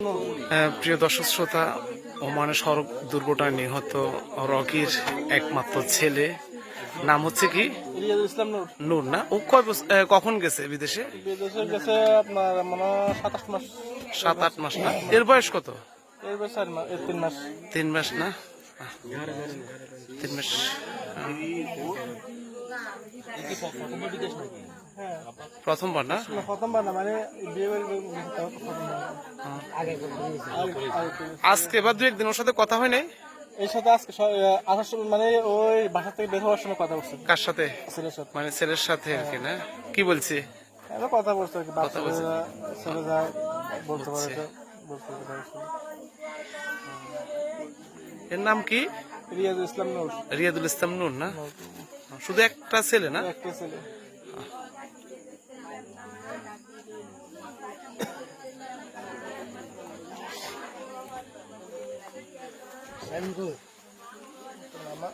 আহ, প্রিয় দর্শক শ্রোতা ওমানে সড়ক দুর্ঘটনায় নিহত রকির একমাত্র ছেলে। নাম হচ্ছে কি? নূর। না? ও কয় কখন গেছে বিদেশে? বিদেশে গেছে আপনার মনে হয় সাতাশ মাস। সাত আট মাস না? এর বয়স কত? এর বয়স তিন মাস। তিন মাস না? তিন মাস হ্যাঁ প্রথমবার না? প্রথমবার না মানে। আজকে বা দু একদিন ওর সাথে কথা হয় নাই? এর সাথে আজকে আসার সময় মানে ওই বাসা থেকে বের হওয়ার সময় কথা বলছে। কার সাথে? ছেলের সাথে। মানে ছেলের সাথে আর কি না? কি বলছি? কথা বলছে আর কি বাচ্চা বলছে। ছেলে যায় বলতে পারে বলতে পারে এর নাম কি? রিয়াজুল ইসলাম নূর। রিয়াদুল ইসলাম নূর না? শুধু একটা ছেলে না? একটা ছেলে। আমার